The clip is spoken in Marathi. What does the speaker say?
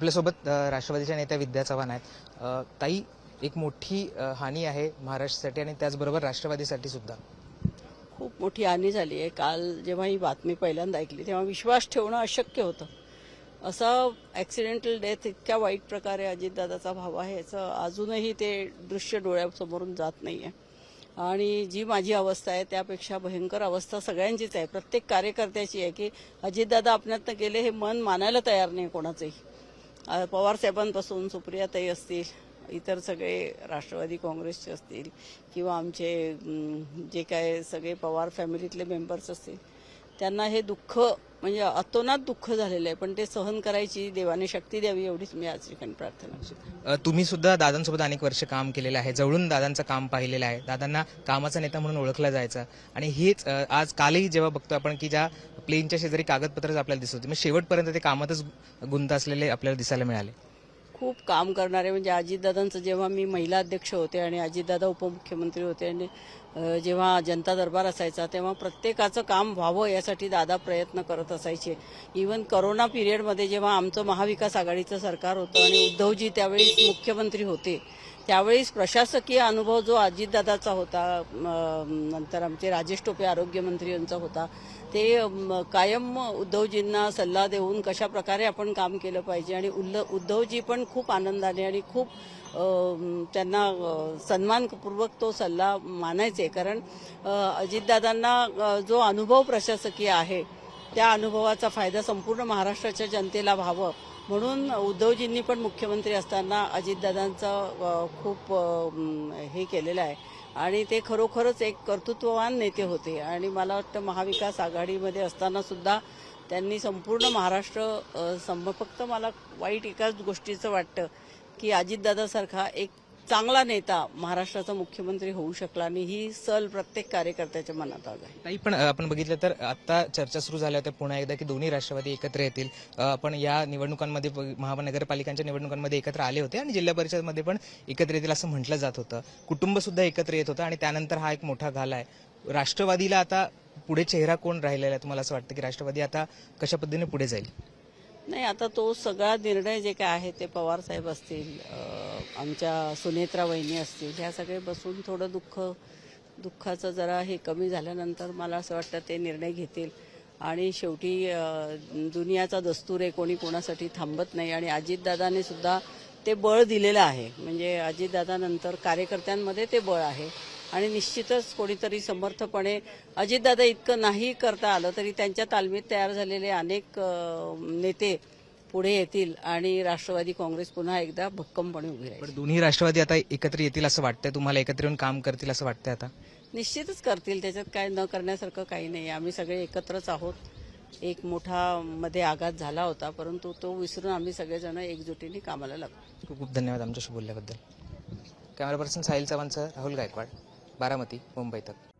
आपल्यासोबत राष्ट्रवादीच्या नेत्या विद्या चव्हाण आहेत. ताई एक मोठी हानी आहे महाराष्ट्रासाठी आणि त्याचबरोबर राष्ट्रवादीसाठी सुद्धा. खूप मोठी हानी झाली आहे. काल जेव्हा ही बातमी पहिल्यांदा ऐकली तेव्हा विश्वास ठेवणं अशक्य होतं. असं ॲक्सिडेंटल डेथ इतक्या वाईट प्रकारे अजितदादाचा भाव आहे याचं अजूनही ते दृश्य डोळ्यासमोरून जात नाही आहे आणि जी माझी अवस्था आहे त्यापेक्षा भयंकर अवस्था सगळ्यांचीच आहे. प्रत्येक कार्यकर्त्याची आहे की अजितदादा आपल्यातनं गेले हे मन मानायला तयार नाही कोणाचंही. अ, पवार साहेबांपासून सुप्रियाताई असतील इतर सगळे राष्ट्रवादी काँग्रेसचे असतील किंवा आमचे जे काय सगळे पवार फॅमिलीतले मेंबर्स असतील त्यांना हे दुःख म्हणजे अतोनात दुःख झालेलं आहे पण ते सहन करायची देवाने शक्ती द्यावी एवढीच मी आज ठिकाणी प्रार्थना तुम्ही सुद्धा दादांसोबत अनेक वर्ष काम केलेलं आहे. जवळून दादांचं काम पाहिलेलं आहे. दादांना कामाचा नेता म्हणून ओळखलं जायचं. आणि हेच आज कालही जेव्हा बघतो आपण की ज्या प्लेनच्या शेजारी कागदपत्र आपल्याला दिसत होते मग शेवटपर्यंत ते कामातच गुंत असलेले आपल्याला दिसायला मिळाले. खूप काम करणारे म्हणजे अजितदादांचं जेव्हा मी महिला अध्यक्ष होते आणि अजितदादा उपमुख्यमंत्री होते आणि जेव्हा जनता दरबार असायचा तेव्हा प्रत्येकाचं काम व्हावं यासाठी दादा प्रयत्न करत असायचे. इवन करोना पिरियडमध्ये जेव्हा आमचं महाविकास आघाडीचं सरकार होतं आणि उद्धवजी त्यावेळी मुख्यमंत्री होते त्यावेळेस प्रशासकीय अनुभव जो अजितदादाचा होता नंतर आमचे राजेश टोपे आरोग्यमंत्री यांचा होता ते कायम उद्धवजींना सल्ला देऊन कशा प्रकारे आपण काम केलं पाहिजे आणि उल्ल उद्धवजी पण खूप आनंदाने आणि खूप त्यांना सन्मानपूर्वक तो सल्ला मानायचे. कारण अजितदादांना जो अनुभव प्रशासकीय आहे त्या अनुभवाचा फायदा संपूर्ण महाराष्ट्राच्या जनतेला व्हावं. म्हणून उद्धवजींनी पण मुख्यमंत्री असताना अजितदादांचं खूप हे केलेलं आहे. आणि ते खरोखरच एक कर्तृत्ववान नेते होते. आणि मला वाटतं महाविकास आघाडीमध्ये असताना सुद्धा त्यांनी संपूर्ण महाराष्ट्र सम फक्त मला वाईट एकाच गोष्टीचं वाटतं की अजितदादासारखा एक चांगला नेता महाराष्ट्राचा मुख्यमंत्री होऊ शकला आणि ही सल प्रत्येक कार्यकर्त्याच्या मनात आज आहे. नाही पण आपण बघितलं तर आता चर्चा सुरू झाल्या होत्या पुन्हा एकदा की दोन्ही राष्ट्रवादी एकत्र येतील. पण आपण या निवडणुकांमध्ये महानगरपालिकांच्या निवडणुकांमध्ये एकत्र आले होते आणि जिल्हा परिषदमध्ये पण एकत्र येतील असं म्हटलं जात होतं. कुटुंब सुद्धा एकत्र येत होतं आणि त्यानंतर हा एक मोठा घाला आहे. राष्ट्रवादीला आता पुढे चेहरा कोण राहिलेला आहे तुम्हाला असं वाटतं की राष्ट्रवादी आता कशा पद्धतीने पुढे जाईल? नाही आता तो सगळा निर्णय जे काय आहे ते पवार साहेब असतील आमच्या सुनेत्रा वहिनी असतील ह्या सगळे बसून थोडं दुःख दुःखाचं जरा हे कमी झाल्यानंतर मला असं वाटतं ते निर्णय घेतील. आणि शेवटी दुनियाचा दस्तूर आहे कोणी कोणासाठी थांबत नाही. आणि अजितदादाने सुद्धा ते बळ दिलेलं आहे. म्हणजे अजितदादानंतर कार्यकर्त्यांमध्ये ते बळ आहे. आणि निश्चितच कोणीतरी समर्थपणे अजितदादा इतकं नाही करता आलं तरी त्यांच्या तालमीत तयार झालेले अनेक नेते पुढे येतील आणि राष्ट्रवादी काँग्रेस पुन्हा एकदा भक्कमपणे उभी राहील. पण दोन्ही राष्ट्रवादी आता एकत्र येतील असं वाटतंय? तुम्हाला एकत्र येऊन काम करतील असं वाटतंय आता? निश्चितच करतील. त्याच्यात काय न करण्यासारखं काही नाही. आम्ही सगळे एकत्रच आहोत. एक मोठा मध्ये आघात झाला होता परंतु तो विसरून आम्ही सगळेजण एकजुटीने कामाला लागतो खूप खूप धन्यवाद आमच्याशी बोलल्याबद्दल. कॅमेरा पर्सन साहिल चव्हाणसह राहुल गायकवाड. बारामती मुंबई तक.